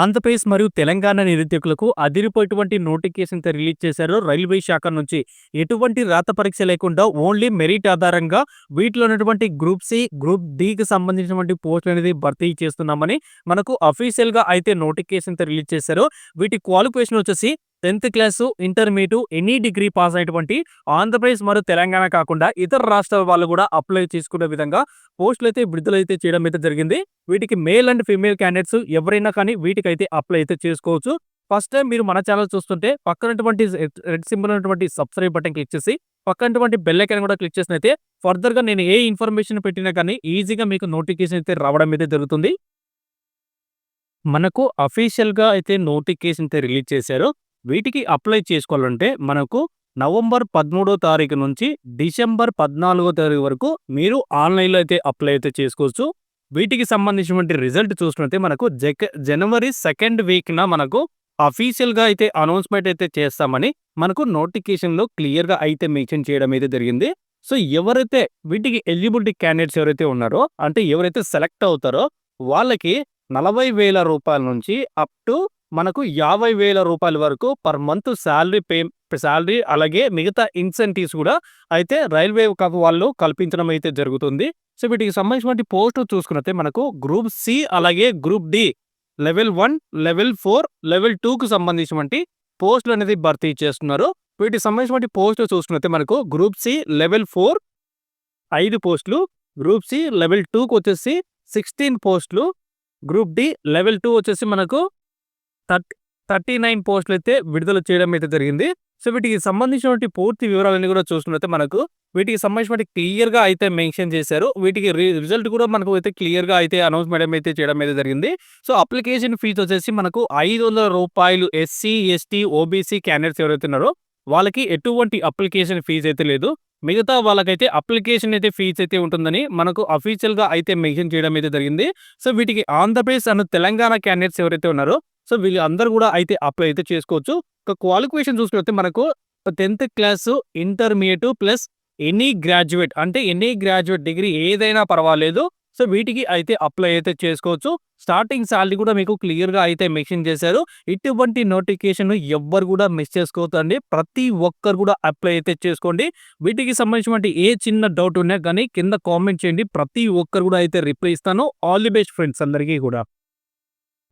ఆంధ్రప్రదేశ్ మరియు తెలంగాణ నిరుద్యోగులకు అదిరిపోయేటువంటి నోటిఫికేషన్ అయితే రిలీజ్ చేశారు. రైల్వే శాఖ నుంచి ఎటువంటి రాత పరీక్ష లేకుండా ఓన్లీ మెరిట్ ఆధారంగా వీటిలో ఉన్నటువంటి గ్రూప్ సి గ్రూప్ డికి సంబంధించినటువంటి పోస్ట్ అనేది భర్తీ చేస్తున్నామని మనకు అఫీషియల్గా అయితే నోటిఫికేషన్ అయితే రిలీజ్ చేశారు. వీటి క్వాలిఫికేషన్ వచ్చేసి tenth class intermediate any degree pass అయినటువంటి ఆంధ్రప్రదేశ్ మరియు తెలంగాణ కాకుండా ఇతర రాష్ట్రాల వాళ్ళు కూడా అప్లై చేసుకునే విధంగా పోస్టులు అయితే విడుదలైతే చేయడం అయితే జరిగింది. వీటికి మేల్ అండ్ ఫీమేల్ క్యాండిడేట్స్ ఎవరైనా కానీ వీటికైతే అప్లై అయితే చేసుకోవచ్చు. ఫస్ట్ టైం మీరు మన ఛానల్ చూస్తుంటే పక్కనటువంటి రెడ్ సింబల్ ఉన్నటువంటి సబ్స్క్రైబ్ బటన్ క్లిక్ చేసి పక్కనటువంటి బెల్ ఐకాన్ కూడా క్లిక్ చేసినైతే ఫర్దర్గా నేను ఏ ఇన్ఫర్మేషన్ పెట్టినా కానీ ఈజీగా మీకు నోటిఫికేషన్ అయితే రావడం అయితే జరుగుతుంది. మనకు అఫీషియల్గా అయితే నోటిఫికేషన్ అయితే రిలీజ్ చేశారు. వీటికి అప్లై చేసుకోవాలంటే మనకు నవంబర్ పదమూడో తారీఖు నుంచి డిసెంబర్ పద్నాలుగో తారీఖు వరకు మీరు ఆన్లైన్లో అయితే అప్లై అయితే చేసుకోవచ్చు. వీటికి సంబంధించినటువంటి రిజల్ట్ చూసుకుంటే మనకు జనవరి సెకండ్ వీక్న మనకు అఫీషియల్గా అయితే అనౌన్స్మెంట్ అయితే చేస్తామని మనకు నోటిఫికేషన్లో క్లియర్గా అయితే మెన్షన్ చేయడం అయితే జరిగింది. సో ఎవరైతే వీటికి ఎలిజిబిలిటీ క్యాండిడేట్స్ ఎవరైతే ఉన్నారో అంటే ఎవరైతే సెలెక్ట్ అవుతారో వాళ్ళకి నలభై వేల రూపాయల నుంచి అప్ టు మనకు యాభై వేల రూపాయల వరకు per month salary pay salary అలాగే మిగతా ఇన్సెంటివ్స్ కూడా అయితే రైల్వే వాళ్ళు కల్పించడం అయితే జరుగుతుంది. సో వీటికి సంబంధించినటువంటి పోస్ట్ చూసుకున్నట్టే మనకు గ్రూప్ సి అలాగే group D level one level four level టూకు సంబంధించినటువంటి పోస్టులు అనేది భర్తీ చేస్తున్నారు. వీటికి సంబంధించినటువంటి పోస్టులు చూసుకున్నట్టే మనకు గ్రూప్ సి లెవెల్ ఫోర్ ఐదు పోస్టులు గ్రూప్ సి లెవెల్ టూకి వచ్చేసి సిక్స్టీన్ పోస్టులు గ్రూప్ డి లెవెల్ టూ వచ్చేసి మనకు థర్టీ నైన్ పోస్టులు అయితే విడుదల చేయడం అయితే జరిగింది. సో వీటికి సంబంధించినటువంటి పూర్తి వివరాలన్నీ కూడా చూసుకున్నైతే మనకు వీటికి సంబంధించినటువంటి క్లియర్గా అయితే మెన్షన్ చేశారు. వీటికి రిజల్ట్ కూడా మనకు అయితే క్లియర్గా అయితే అనౌన్స్మెంట్ అయితే చేయడం అయితే జరిగింది. సో అప్లికేషన్ ఫీజు వచ్చేసి మనకు ఐదు వందల రూపాయలు ఎస్సీ ఎస్టీ ఓబీసీ క్యాండిడేట్స్ ఎవరైతే ఉన్నారో వాళ్ళకి ఎటువంటి అప్లికేషన్ ఫీజు అయితే లేదు. మిగతా వాళ్ళకైతే అప్లికేషన్ అయితే ఫీజు అయితే ఉంటుందని మనకు అఫీషియల్గా అయితే మెన్షన్ చేయడం అయితే జరిగింది. సో వీటికి ఆంధ్రప్రదేశ్ అండ్ తెలంగాణ క్యాండిడేట్స్ ఎవరైతే ఉన్నారో సో వీళ్ళు అందరూ కూడా అయితే అప్లై అయితే చేసుకోవచ్చు. ఒక క్వాలిఫికేషన్ చూసుకుంటే మనకు tenth class intermediate plus any graduate అంటే ఎనీ గ్రాడ్యుయేట్ డిగ్రీ ఏదైనా పర్వాలేదు. సో వీటికి అయితే అప్లై అయితే చేసుకోవచ్చు. స్టార్టింగ్ శాలరీ కూడా మీకు క్లియర్గా అయితే మెన్షన్ చేశారు. ఇటువంటి నోటిఫికేషన్ ఎవ్వరు కూడా మిస్ చేసుకోవద్దండి. ప్రతి ఒక్కరు కూడా అప్లై అయితే చేసుకోండి. వీటికి సంబంధించినటువంటి ఏ చిన్న డౌట్ ఉన్నా కానీ కింద కామెంట్ చేయండి. ప్రతి ఒక్కరు కూడా అయితే రిప్లై ఇస్తాను. ఆల్ ది బెస్ట్ ఫ్రెండ్స్ అందరికీ కూడా.